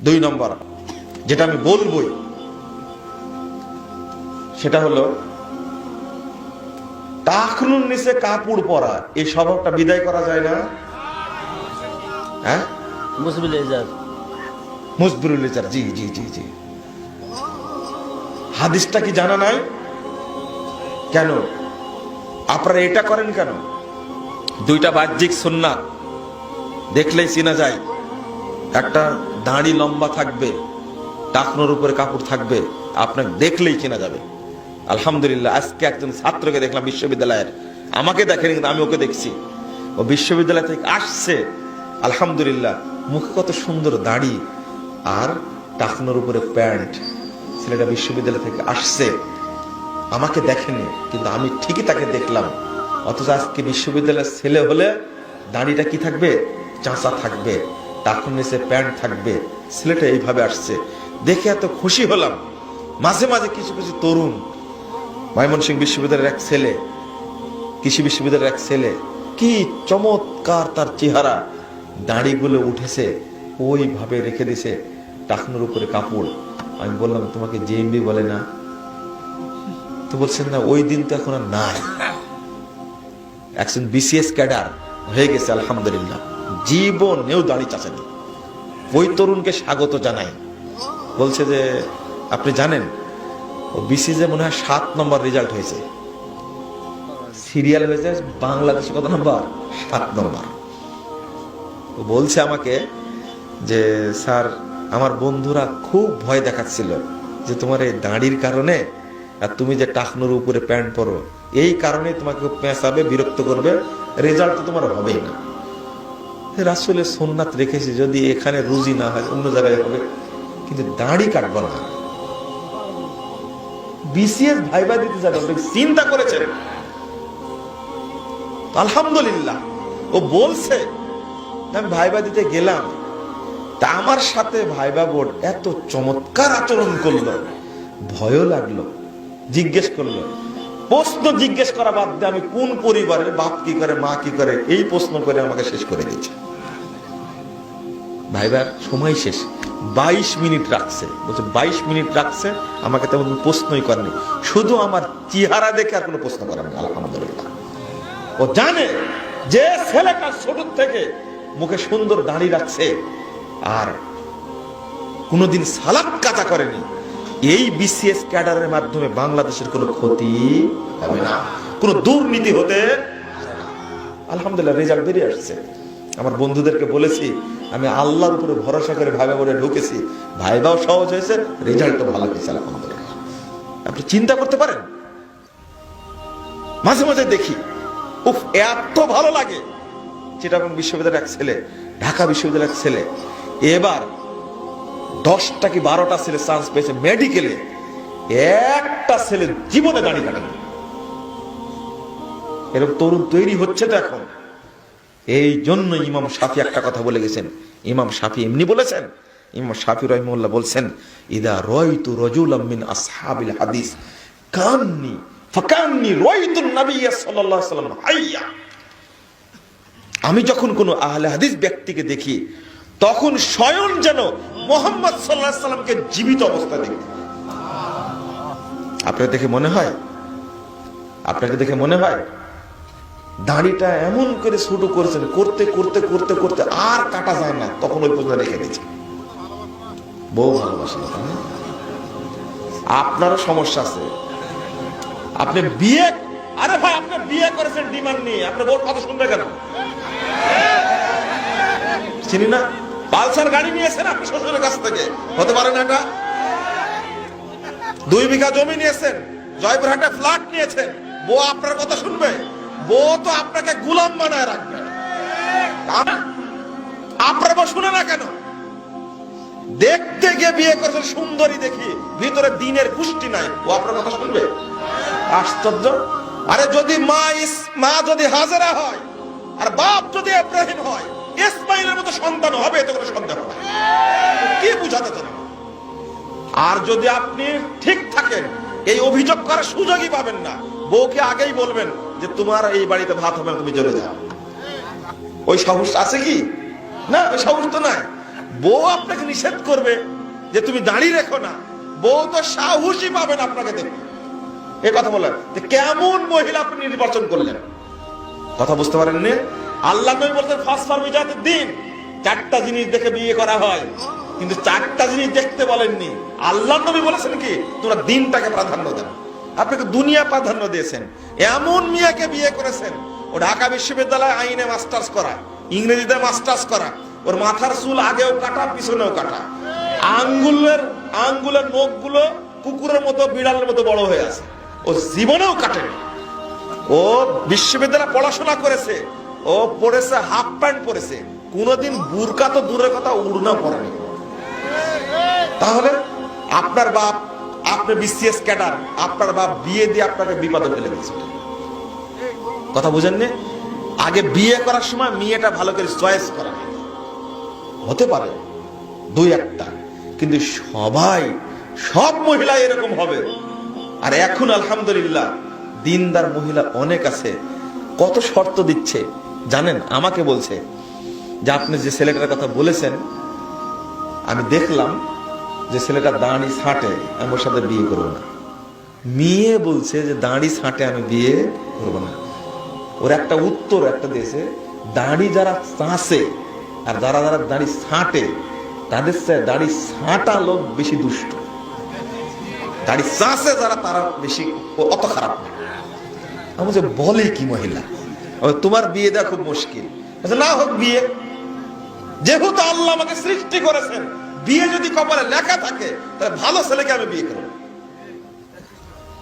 দুই নম্বর যেটা আমি বলবই সেটা হলো টাকনুর নিচে কাপড় পরা এই স্বভাবটা বিদায় করা যায় না? হ্যাঁ? মুজবুরুল ইজারা জি জি জি জি। হাদিসটা কি জানা নাই? কেন? আপনারা এটা করেন কেন? দুইটা বাহ্যিক সুন্নাত দেখলেই চেনা যায়। একটা দাঁড়ি লম্বা থাকবে, টাকনোর উপরে কাপড় থাকবে, আপনাকে দেখলেই চেনা যাবে। আলহামদুলিল্লাহ, আজকে একজন ছাত্রকে দেখলাম বিশ্ববিদ্যালয়ের। আমাকে দেখেনি, কিন্তু আমি ওকে দেখছি। ও বিশ্ববিদ্যালয় থেকে আসছে। আলহামদুলিল্লাহ, মুখে কত সুন্দর দাড়ি আর টাকনোর উপরে প্যান্ট। ছেলেটা বিশ্ববিদ্যালয় থেকে আসছে। আমাকে দেখেনি, কিন্তু আমি ঠিকই তাকে দেখলাম। অথচ আজকে বিশ্ববিদ্যালয়ের ছেলে হলে দাঁড়িটা কি থাকবে? চাঁচা থাকবে। টাকুর নিচে প্যান্ট থাকবে ছেলেটা এইভাবে আসছে। দেখে এত খুশি হলাম। মাঝে মাঝে কিছু কিছু তরুণ, ময়মনসিংহ বিশ্ববিদ্যালয়ের এক ছেলে, কৃষি বিশ্ববিদ্যালয়ের এক ছেলে, কি চমৎকার তার চেহারা, দাড়িগুলো উঠেছে, ওইভাবে রেখে দিছে টাকনোর উপরে কাপড়। আমি বললাম, তোমাকে জেএমবি বলে না? তো বলছেন, না, ওই দিন তো এখন আর নাই। একজন বিসিএস ক্যাডার হয়ে গেছে, আলহামদুলিল্লাহ। জীবনেও দাড়ি চাচানি। ওই তরুণকে স্বাগত জানাই। বলছে যে, আপনি জানেন, ও বিসিএসে মনে হয় সাত নম্বর রেজাল্ট হয়েছে। সিরিয়াল হয়েছে বাংলাদেশে কত নম্বর? সাত নম্বর। ও বলছে আমাকে যে, স্যার, আমার বন্ধুরা খুব ভয় দেখাচ্ছিল যে তোমার এই দাঁড়ির কারণে আর তুমি যে টাকনোর উপরে প্যান্ট পরো, এই কারণে তোমাকে পেঁচাবে, বিরক্ত করবে রেজাল্ট তো তোমার হবেই না। রাসুলের সোননাথ রেখেছি যদি এখানে রুজি না হয়, অন্য জায়গায় হবে। কিন্তু দাড়ি কাটবো না। বিসিএস ভাইবা দিতে যাবে চিন্তা করেছেন আলহামদুলিল্লাহ, ও বলছে, আমি ভাইবা দিতে গেলাম। তা আমার সাথে ভাইবা বোর্ড এত চমৎকার আচরণ করল। ভয়ও লাগল, জিজ্ঞেস করল প্রশ্ন জিজ্ঞেস করা বাদ দিয়ে আমি কোন পরিবারের বাপ কি করে, মা কি করে, এই প্রশ্ন করে আমাকে শেষ করে দিয়েছে। ভাইবার সময় শেষ। বাইশ মিনিট রাখছে। বলছে, বাইশ মিনিট রাখছে, আমাকে তেমন প্রশ্নই করেনি। শুধু আমার চেহারা দেখে আর কোনো প্রশ্ন করেনি, আলহামদুলিল্লাহ। ও জানে যে ছেলেটা ছোট থেকে মুখে সুন্দর দাঁড়িয়ে রাখছে, আর কোনোদিন সালাদ কাটা করেনি। এই বিসিএস ক্যাডারের মাধ্যমে বাংলাদেশের কোনো ক্ষতি হবে না। কোনো দুর্নীতি হতে আলহামদুলিল্লাহ, রেজাল্ট বেরিয়ে আসছে। আমার বন্ধুদেরকে বলেছি, আমি আল্লাহর উপরে ভরসা করে ভাইবা বলে ঢুকেছি। ভাইবাও সহজ হয়েছে, রেজাল্টও ভালো হয়েছে, আলহামদুলিল্লাহ। আপনি চিন্তা করতে পারেন? মাঝে মাঝে দেখি, উফ, এত ভালো লাগে। চিটাগং বিশ্ববিদ্যালয়ের এক ছেলে, ঢাকা বিশ্ববিদ্যালয়ের এক ছেলে, এবার দশটা কি বারোটা ছেলে চান্স পেয়েছে মেডিকেলে একটা ছেলে জীবনে দাঁড়িয়ে কাটেনি এরকম তরুণ তৈরি হচ্ছে তো এখন। এই জন্য ইমাম সাফি একটা কথা বলে গেছেন। ইমাম সাফি এমনি বলেছেন, ইমাম সাফি রহিমুল্লাহ বলছেন, ইদা রয়তু রজুলাম মিন আসহাবিল হাদিস, কান্নি, ফাকান্নি রয়তু নবিয়্য সাল্লাল্লাহু আলাইহি আমি যখন কোনো আহলে হাদিস ব্যক্তিকে দেখি তখন স্বয়ং যেন মোহাম্মদ সাল্লাহ সাল্লামকে জীবিত অবস্থা দেখি আপনার দেখে মনে হয়? আপনাকে দেখে মনে হয়? দাড়িটা এমন করে শুরু করেছেন, করতে করতে করতে করতে আর কাটা যায় না, তখন ওই পর্যন্ত রেখে দিয়েছে। বউ ভালোবাসে আপনারও সমস্যা আছে। আপনি বিয়ে, আরে ভাই, আপনি বিয়ে করেছেন ডিমান্ড নিয়ে, আপনার বউর কথা শুনবে কেন? চিনি না? পালসার গাড়ি নিয়েছেন আপনি শ্বশুরের কাছ থেকে? হতে পারে না এটা? দুই বিঘা জমি নিয়েছেন জয়পুরহাটে ফ্ল্যাট নিয়েছেন বউ আপনার কথা শুনবে? বউ তো আপনাকে গুলাম বানায় রাখবে। আপনার বউ শুনে না কেন? দেখতে গিয়ে বিয়ে করেছেন সুন্দরী দেখি, ভিতরে দিনের পুষ্টি নাই। ও আপনার কথা শুনবে? আশ্চর্য। আরে যদি মা ইস মা যদি হাজারা হয়, আর বাপ যদি ইব্রাহিম হয় ইসমাইলের মতো সন্তান হবে, এতে কোনো সন্দেহ নাই কি বুঝাতে চান আর যদি আপনি ঠিক থাকেন এই অভিযোগ করার সুযোগই পাবেন না। বউকে আগেই বলবেন যে তোমার এই বাড়িতে ভাত হবে তুমি চলে যাও। ওই সাহস আছে কি? না, ওই সাহস তো নাই। বউ আপনাকে নিষেধ করবে যে তুমি দাঁড়িয়ে রেখো না। বউ তো সাহসই পাবেন আপনাকে দেখে। এ কথা বলেন কেমন মহিলা আপনি নির্বাচন করলেন? কথা বুঝতে পারেননি? আল্লাহ দিন। চারটা জিনিস দেখে বিয়ে করা হয়, কিন্তু চারটা জিনিস দেখতে বলেননি। আল্লাহ নবী বলেছেন কি তোমরা দিনটাকে প্রাধান্য দেন। আপনাকে দুনিয়া প্রাধান্য দিয়েছেন। এমন মিয়াকে বিয়ে করেছেন, ও ঢাকা বিশ্ববিদ্যালয়ে আইনে মাস্টার্স করা, ইংরেজিতে মাস্টার্স করা, ওর মাথার চুল আগেও কাটা, পিছনেও কাটা। আঙ্গুলের আঙ্গুলের নখগুলো কুকুরের মতো, বিড়ালের মতো বড় হয়ে আছে। ও জীবনেও কাটেনি। ও বিশ্ববিদ্যালয়ে পড়াশোনা করেছে ও পড়েছে হাফ প্যান্ট পরেছে কোনোদিন বুরকা তো দূরের কথা, উড়না পড়েনি তাহলে আপনার বাপ, আপনি বিসিএস ক্যাডার, আপনার বাপ বিয়ে দিয়ে আপনাকে বিপদে ফেলে দিয়েছে। কথা বুঝেননি আগে বিয়ে করার সময় মেয়েটা ভালো করে চয়েস করা হতে পারে, দুই একটা, কিন্তু সবাই, সব মহিলা এরকম হবে। আর এখন আলহামদুলিল্লাহ, দিনদার মহিলা অনেক আছে। কত শর্ত দিচ্ছে? জানেন, আমাকে বলছে যে আপনি যে ছেলেটার কথা বলেছেন, আমি দেখলাম যে ছেলেটা দাঁড়ি ছাঁটে আমি ওর সাথে বিয়ে করব না। মেয়ে বলছে যে দাঁড়ি ছাঁটে আমি বিয়ে করব না। ওর একটা উত্তর একটা দিয়েছে, দাঁড়ি যারা চাষে আর যারা যারা দাঁড়ি ছাঁটে, তাদের দাঁড়ি ছাঁটা লোক বেশি দুষ্ট। দাঁড়ি চাষে যারা, তারা বেশি অত খারাপ আমি বলে কি মহিলা? তোমার বিয়ে দেওয়া খুব মুশকিল। না হোক বিয়ে। যেহেতু আল্লাহ আমাকে সৃষ্টি করেছেন, বিয়ে যদি কপালে লেখা থাকে, তাহলে ভালো ছেলেকে আমি বিয়ে করব।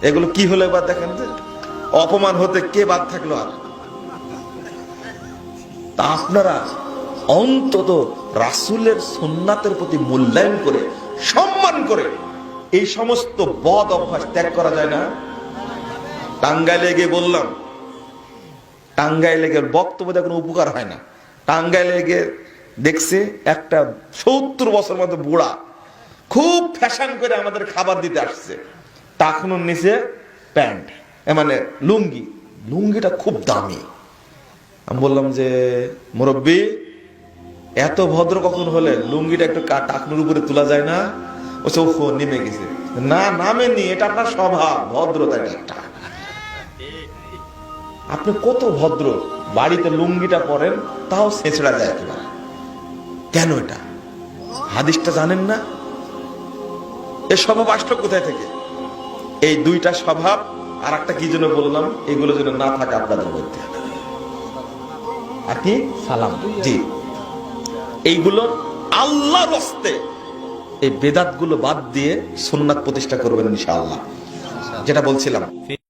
এগুলো কি হলো এবার দেখেন যে অপমান হতে কে বাদ থাকল আর? তা আপনারা অন্তত রাসূলের সুন্নাতের প্রতি মূল্যায়ন করে, সম্মান করে এই সমস্ত বদ অভ্যাস ত্যাগ করা যায় না? টাঙ্গাইলে গিয়ে বললাম টাঙ্গাইলে গিয়ে বক্তব্য কোনো উপকার হয় না। টাঙ্গাইলে গিয়ে দেখছে একটা সত্তর বছর মতো বুড়া খুব ফ্যাশন করে আমাদের খাবার দিতে আসছে। টাকনুর নিচে প্যান্ট মানে লুঙ্গি। লুঙ্গিটা খুব দামি। আমি বললাম যে, মুরব্বী, এত ভদ্র কখন হলে লুঙ্গিটা একটু টাকনুর উপরে তোলা যায় না? ও সব নেমে গেছে। না, নামেনি, এটা আপনার স্বভাব, ভদ্রতা একটা। আপনি কত ভদ্র বাড়িতে লুঙ্গিটা পরেন তাও ছেঁচড়া যায় একেবারে। কেন এটা? হাদিসটা জানেন না? এ স্বভাব আসলো কোথায় থেকে? এই দুইটা স্বভাব আর একটা কি জন্য বললাম? এগুলো যেন না থাকে আপনাদের মধ্যে। কি সালাম। জি। এইগুলো আল্লাহর হস্তে। এই বেদাতগুলো বাদ দিয়ে সুন্নাত প্রতিষ্ঠা করবেন ইনশাআল্লাহ। যেটা বলছিলাম